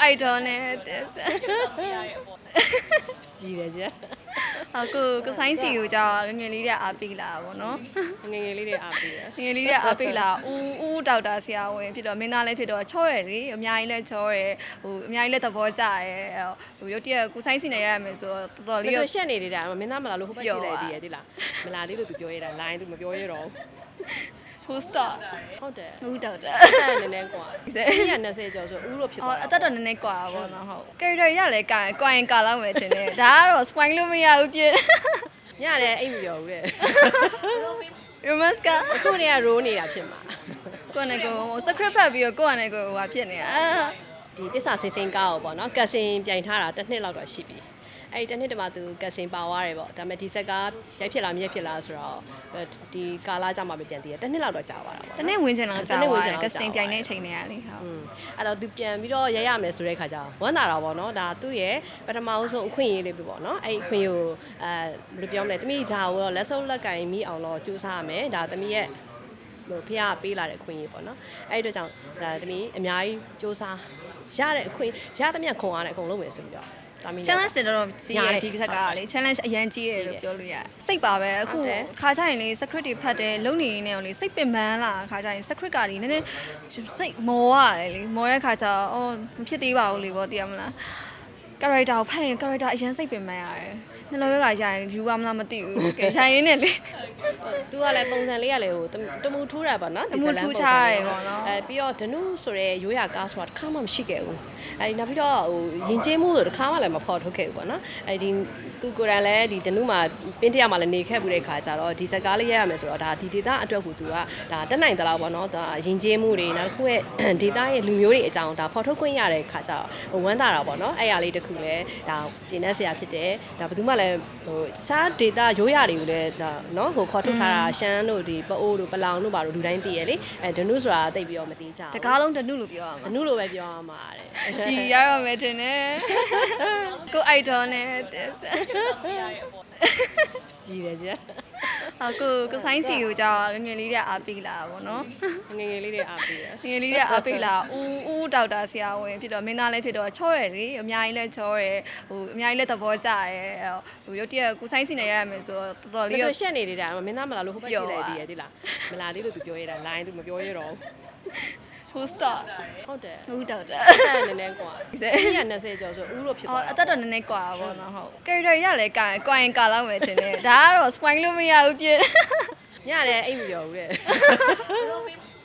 ကို idol နဲ့ this ကြီးတယ်ကျအကိုကိုဆိုင်စီကိုကြောင့်ငယ်ငယ်လေးတဲ့အားပေးလာတာပေါ့နော်ငယ်ငယ်လေးတွေအားပေးတယ်ငယ်ငယ်လေးတဲ့အားပေးလာဦးဦးဒေါက်တာဆရာဝန်ဖြစ်တော့မင်းသားလည်းဖြစ်တော့ချော့ရယ်လေအများကြီးလည်းချော့ရယ်ဟိုအများကြီးလည်းသဘောကျရယ်ဟိုရုတ်တရက်ကိုဆိုင်စီနေရရမယ်ဆိုတော့တော်တော်လေးလေးတော့တော့ရှက်နေသေးတာမင်းသားမလာလို့ဟိုဘက်ပျော်ကြည့်လိုက်သွားသေးရဲ့တိလားမလာသေးလို့သူပြောရတာ line သူမပြောရတော့ who stop ဟုတ်တယ် ဦးဒေါက်တာ အဲ့နည်းနည်းကွာ ဒီစဲ ဒီက20ကျော်ဆိုဦးလို့ဖြစ် ဟော သွား အ တာ သက်တော့နည်းနည်းกว่าပါဘောနော်ဟုတ် character ရလဲကာရင်ကွာရင်ကာလောက်မယ်ထင်တယ်ဒါကတော့ spoil လို့မရဘူးပြည့် ညတယ်အိမ်မပြောဘူးတဲ့ romance က အခုတည်းက roll နေတာဖြစ်မှာ ကိုယ်နဲ့ကိုယ်ဟို script ဖတ်ပြီးတော့ကိုယ့်အနေကိုယ်ဟိုဟာဖြစ်နေတာအာ ဒီတစ္ဆာစင်စင်ကားကိုပေါ့နော်ကတ်စင်ပြိုင်ထားတာတစ်နှစ်လောက်တော့ရှိပြီ အဲ့ဒီတစ်နှစ်တည်းမှာသူကတ်စင်ပါသွားတယ်ပေါ့ဒါပေမဲ့ဒီဇက်ကရိုက်ဖြစ်လားမရိုက်ဖြစ်လားဆိုတော့ဒီကာလာကြမှာမပြန်သေးတယ်တစ်နှစ်လောက်တော့ကြာသွားတာပေါ့တနေ့ဝင်ချင်တော့ကြာသွားတယ် casting ပြိုင်တဲ့အချိန်တွေကလေဟုတ်อืมအဲ့တော့သူပြန်ပြီးတော့ရိုက်ရမယ်ဆိုတဲ့ခါကျတော့ဝမ်းသာတာပေါ့နော်ဒါသူ့ရဲ့ပထမအဆုံးအခွင့်အရေးလေးပဲပေါ့နော်အဲ့ဒီအခွင့်အရေးကိုအဲဘယ်လိုပြောမလဲတမိဒါကိုတော့လက်စုပ်လက်ကင်မိအောင်တော့ကြိုးစားရမယ်ဒါတမိရဲ့ဟိုဖះပေးလာတဲ့အခွင့်အရေးပေါ့နော်အဲ့ဒီအတွက်ကြောင့်ဒါတမိအများကြီးစူးစမ်းရတဲ့အခွင့်ရသမျှခွန်အားနဲ့အကုန်လုံးပဲဆိုပြီးတော့တာမီ challenge တွေတော့စီးရရတယ်ဒီကဆက်ကလေ challenge အရင်ကြီးရတယ်လို့ပြောလို့ရတယ်စိတ်ပါပဲအခုဟုတ်တယ်ခါကြရင်လေ script တွေဖတ်တယ်လုံနေရင်းနဲ့လေစိတ်ပင်ပန်းလာခါကြရင် script ကလေနည်းနည်းစိတ်မောရတယ်လေမောတဲ့ခါကျတော့အော်မဖြစ်သေးပါဘူးလေဗောသိရမလား character ကိုဖတ်ရင် character အရင်စိတ်ပင်ပန်းရတယ် နှလုံးရောဂါရရင်ယူပါမလားမသိဘူးကဲရရင်နဲ့လေ သူကလည်းပုံစံလေးကလည်းဟိုတမူထူးတာပေါ့နော်တမူထူးခြားတယ်ပေါ့နော် အဲပြီးတော့ဒနုဆိုရဲရိုးရာကားဆိုတာတစ်ခါမှမရှိခဲ့ဘူးအဲဒီနောက်ပြီးတော့ဟိုယဉ်ကျေးမှုဆိုတစ်ခါမှလည်းမဖော်ထုတ်ခဲ့ဘူးပေါ့နော်အဲဒီသူကိုယ်တိုင်လည်းဒီဒနုမှာပင်းတရမှာလည်းနေခဲ့ဘူးတဲ့ခါကျတော့ဒီဇက်ကားလေးရရမယ်ဆိုတော့ဒါဒီဒေတာအတွက်ကိုသူကဒါတက်နိုင်သလားပေါ့နော်ဒါယဉ်ကျေးမှုတွေနောက်တစ်ခုရဲ့ဒေတာရဲ့လူမျိုးတွေအကြောင်းဒါဖော်ထုတ်ခွင့်ရတဲ့ခါကျတော့ဟိုဝမ်းသာတာပေါ့နော်အဲ့ရလေးတစ်ခုလည်းဒါကျင်းနေစရာဖြစ်တယ်ဒါဘယ်သူမှလည်းဟိုတခြားဒေတာရိုးရာတွေကိုလည်းဒါနော်ဟိုဖော်ထုတ်ထားတာရှမ်းတို့ဒီပအိုးတို့ပလောင်တို့ဘာတို့လူတိုင်းသိရလေအဲဒနုဆိုတာတိတ်ပြီးတော့မသိကြတဘူးကားလုံးတနုလို့ပြောရအမှာနုလိုပဲပြောရမှာတဲ့ကြည်ရရမယ်ထင်တယ် ကို idol နဲ့ this ကြီးတယ်ကျအကိုကိုဆိုင်စီကိုကြောင့်ငယ်ငယ်လေးတဲ့အားပေးလာတာပေါ့နော်ငယ်ငယ်လေးတွေအားပေးတယ်ငယ်ငယ်လေးတဲ့အားပေးလာဦးဦးဒေါက်တာဆရာဝန်ဖြစ်တော့မင်းသားလည်းဖြစ်တော့ချော့ရယ်လေအများကြီးလည်းချော့ရယ်ဟိုအများကြီးလည်းသဘောကျရယ်ဟိုရုတ်တရက်ကိုဆိုင်စီနေရရမယ်ဆိုတော့တော်တော်လေးလေးတော့တော့ရှက်နေသေးတာမင်းသားမလာလို့ဟိုဘက်ပျော်ကြည့်သွားလိုက်သေးရဲ့တိလားမလာသေးလို့သူပြောရတာ line သူမပြောရတော့ who stop ဟုတ်တယ် ဦးဒေါက်တာ အဲ့နည်းနည်းကွာ ဒီစဲ ဒီက20ကျော်ဆိုဦးလို့ဖြစ် အော် သွား အသက်တော့နည်းနည်းกว่าပါဘောနော်ဟုတ် character ရလဲကာရင်ကွာရင်ကာလောက်မယ်ထင်တယ်ဒါကတော့ spoil လို့မရဘူးပြည့် ညတယ်အိမ်မပြောဘူးတဲ့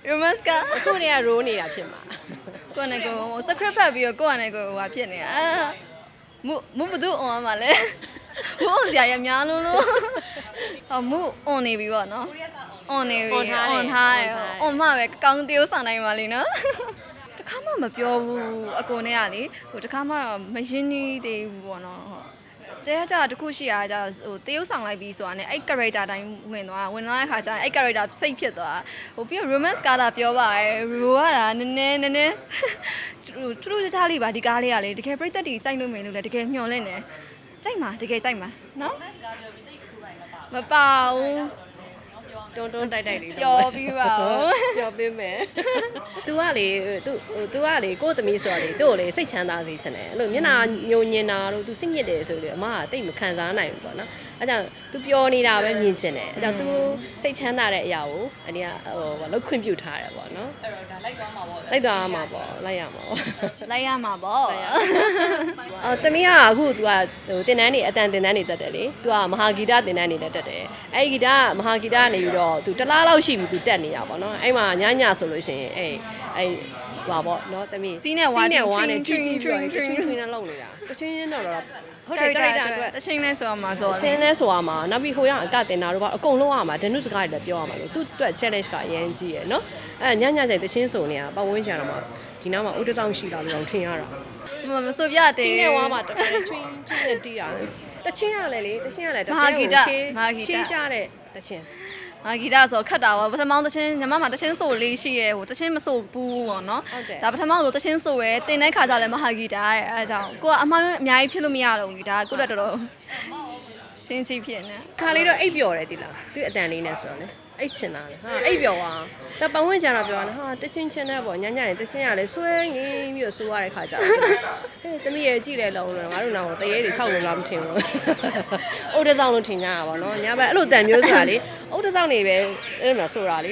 romance က အခုတည်းက roll နေတာဖြစ်မှာ ကိုယ့်နဲ့ကိုယ်ဟို script ဖတ်ပြီးတော့ကိုယ့်အနေကိုယ်ဟိုဟာဖြစ်နေတာအာမူမူဘသူ on ရမှာလဲမူ on စရာရများလုံးလို့ဟောမူ on နေပြီပေါ့နော် on နေပြီ on ထားတယ် on ထားတယ် on ထားတယ် on မှပဲကောင်းတေးဥဆောင်နိုင်ပါလိမ့်နော်တခါမှမပြောဘူးအကိုနဲ့ကလေဟိုတခါမှမရင်းနှီးသေးဘူးပေါ့နော်ဟုတ်ကျဲကြတခုရှိရကြဟိုတေးဥဆောင်လိုက်ပြီးဆိုတာနဲ့အဲ့ character တိုင်းဝင်သွားဝင်သွားတဲ့ခါကျရင်အဲ့ character စိတ်ဖြစ်သွားဟိုပြီးတော့ romance ကားတာပြောပါရယ် roll ရတာနည်းနည်းနည်းနည်းဟိုထူးထူးခြားခြားလေးပါဒီကားလေးကလေတကယ်ပြိသက်တီကြိုက်လို့မင်းလို့လေတကယ်မျှော်လင့်တယ်ကြိုက်မှာတကယ်ကြိုက်မှာနော်မပါဘူး တွန်းတွန်းတိုက်တိုက်လေး ပျော်ပြီးပါဦး ပျော်ပေးမယ် तू ကလေ तू तू ကလေကိုယ့်သမီးဆိုတော့လေသူ့ကိုလေစိတ်ချမ်းသာစေချင်တယ်အဲ့လိုမျက်နှာညိုညင်တာတို့ तू စိတ်ညစ်တယ်ဆိုလေအမကတိတ်မခံစားနိုင်ဘူးပေါ့နော်အဲ့ကြောင့် तू ပျော်နေတာပဲမြင်ချင်တယ်အဲ့ကြောင့် तू စိတ်ချမ်းသာတဲ့အရာကိုအနည်းကဟိုဘာလို့ခွင့်ပြုထားတယ်ပေါ့နော်အဲ့တော့ဒါ ့ လိုက်သွားမှာပေါ့လိုက်သွားမှာပေါ့လိုက်ရမှာပေါ့ လိုက်ရမှာပေါ့ အော်သမီးကအခု तू ကဟိုတင်တန်းနေအတန်တင်တန်းနေတက်တယ်လေ तू ကမဟာဂီတတင်တန်းနေလည်းတက်တယ်အဲ့ဒီဂီတကမဟာဂီတကနေပြီးတော့ तू တစ်လားလောက်ရှိပြီ तू တက်နေတာပေါ့နော်အဲ့မှာညညဆိုလို့ရှိရင်အဲ့အဲ့ ဟာပေါ့နော်သမီးစီးနဲ့ဝါစီးနဲ့ဝါနဲ့ထရချွင်းင်းထချွရင်းင်းချွထရင်းင်းချွင်းနဲ့လုံနေတာတချင်းချင်းတော့တော့ဟုတ်တ character ယ် character အတွက်တချင်းလဲဆိုမှဆိုတချင်းလဲဆိုရမှာနောက်ပြီးဟိုရအကတင်တာတို့ဘာအကုန်လုံးရမှာဒနုစကားတွေလည်းပြောရမှာလို့သူ့အတွက် challenge ကအရင်ကြီးရယ်နော်အဲ့ညညကျတချင်းဆိုနေတာပတ်ဝန်းကျင်တော့မှဒီနောက်မှာဥဒဆောင်ရှိတာလို့ထင်ရတာမမဆိုပြတတီးယ်နဲ့ဝါမှာတကယ်ချွင်းချွင်းနဲ့တီးရတယ်တချင်းရလဲလေတချင်းရလဲတမဟာဂီတရှေးမဟာဂီတရှေးကြတဲ့တချင်း မာဂီတာဆိုခတ်တာပါပထမတချင်းညီမမှာတချင်းဆိုလေးရှိရဲဟိုတချင်းမဆိုဘူးပေါ့နော်ဒါပထမဆိုတချင်းဆိုရဲတင်တဲ့ခါကျလည်းမဟာဂီတာရဲ့အဲအကြောင်းကိုကအမှားအများကြီးဖြစ်လို့မရတော့ဘူးဒါကိုတော့တော်တော်ရှင်းချိဖြစ်နေခါလေးတော့အိပ်ပျော်တယ်ဒီလားသူအတန်လေးနဲ့ဆိုတော့လေ အိတ်ချင်တာလေဟာအိတ်ပြောသွားဒါပတ်ဝန်းကျင်တော့ပြောတာဟာတချင်းချင်းနဲ့ပေါ့ညညရင်တချင်းရလဲဆွဲငင်းပြီးတော့ဆိုးရတဲ့ခါကျတော့ဟဲ့တမီးရဲ့ကြည့်လဲလုံးလုံးငါတို့နောက်တရေတွေ၆လုံးလားမထင်ဘူးအိုးတစောင်းလို့ထင်ကြတာပေါ့နော်ညဘက်အဲ့လိုတန်မျိုးဆိုတာလေအိုးတစောင်းနေပဲအဲ့လိုမျိုးဆိုတာလေ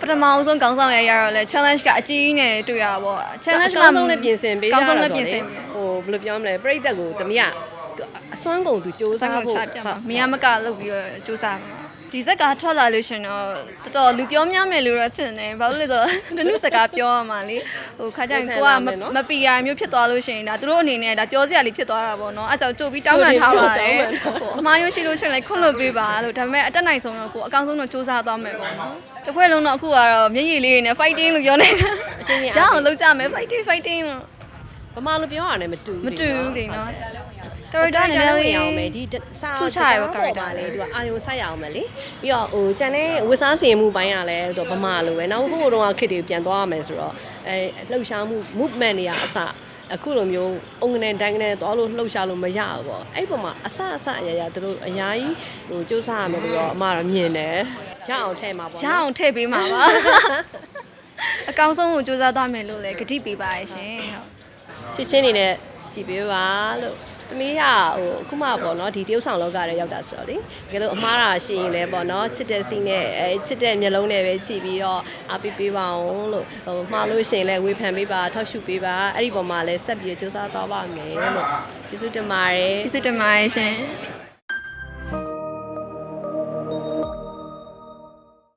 ပထမအောင်ဆုံးကောင်းဆောင်ရရတော့လဲ challenge ကအကြီးကြီးနဲ့တွေ့ရတာပေါ့ challenge ကောင်းဆုံးလည်းပြင်ဆင်ပေးကောင်းဆုံးရလည်းတာပြင်ဆင်ဟိုဘယ်လိုပြောမလဲပြိတ္တကိုတမီးကအစွမ်းကုန်သူစူးစံစမ်းကုန်ဖို့ချပြမှာမရမကလုပ်ပြီးတော့စူးစမ်းမှာ ဒီဇက်ကထွက်လာလို့ရှင်တော့တော်တော်လူပြောများမယ်လို့တော့ထင်တယ်ဘာလို့လဲဆိုတော့တနုစကားပြောရမှာလေဟိုခါကျရင်ကိုကမမပီယာမျိုးဖြစ်သွားလို့ရှင်ဒါသူတို့အနေနဲ့ဒါပြောစရာလေးဖြစ်သွားတာပေါ့နော်အဲကြောင့်ကြိုပြီးတောင်းပန်ထားပါတယ်ဟိုအမားရုံးရှိလို့ရှင်လည်းခွင့်လွှတ်ပေးပါလို့ဒါပေမဲ့အတက်နိုင်ဆုံးတော့ကိုအကောင်းဆုံးတော့စူးစမ်းသွားမယ်ပေါ့နော်တစ်ခွဲလုံးတော့အခုကတော့မျက်ရည်လေးတွေနဲ့ fighting လို့ပြောနေတာရအောင်လုပ်ကြမယ် fighting fighting လို့ဗမာလိုပြောရတာနဲ့မတူမဘူးတူဘူးလေနော် character နည်းနည်းလေးအောင်မယ်ဒီစာထူးခြားရပါ character လေသူကအာယုံဆိုင်ရအောင်မယ်လေပြီးတော့ဟိုကျန်တဲ့ဝတ်စားစီရင်မှုပိုင်းကလည်းသူဗမာလိုပဲနောက်ဟိုတုန်းကခစ်တွေပြန်သွားရမယ်ဆိုတော့အဲလှုပ်ရှားမှု movement တွေကအစအခုလိုမျိုးအုံကနေတိုင်းကနေသွားလို့လှုပ်ရှားလို့မရဘူးပေါ့အဲ့ပုံမှာအဆအဆအရာရာသူတို့အများကြီးဟိုစူးစမ်းရမယ်လို့တော့အမတော့မြင်တယ်ရအောင်ထဲမှာပေါ့ရအောင်ထည့်ပေးမှာပါအကောင်းဆုံးကိုစူးစမ်းသွားမယ်လို့လည်းဂတိပေးပါရရှင်ဟုတ်ချစ်ချင်းနေနဲ့ကြည်ပေးပါလို့ သမီးကဟိုအခုမှပေါ့နော်ဒီတရုပ်ဆောင်လောကထဲရောက်တာဆိုတော့လေတကယ်လို့အမားတာရှိရင်လည်းပေါ့နော်ချစ်တဲ့စီးနဲ့အဲချစ်တဲ့မျက်လုံးနဲ့ပဲကြည်ပြီးတော့အားပေးပေးပါအောင်လို့ဟိုမှားလို့ရှိရင်လည်းဝေဖန်ပေးပါထောက်ရှုပေးပါအဲ့ဒီပုံမှာလည်းဆက်ပြီးစူးစမ်းသွားပါမယ်လို့ကျေးဇူးတင်ပါတယ်ကျေးဇူးတင်ပါတယ်ရှင်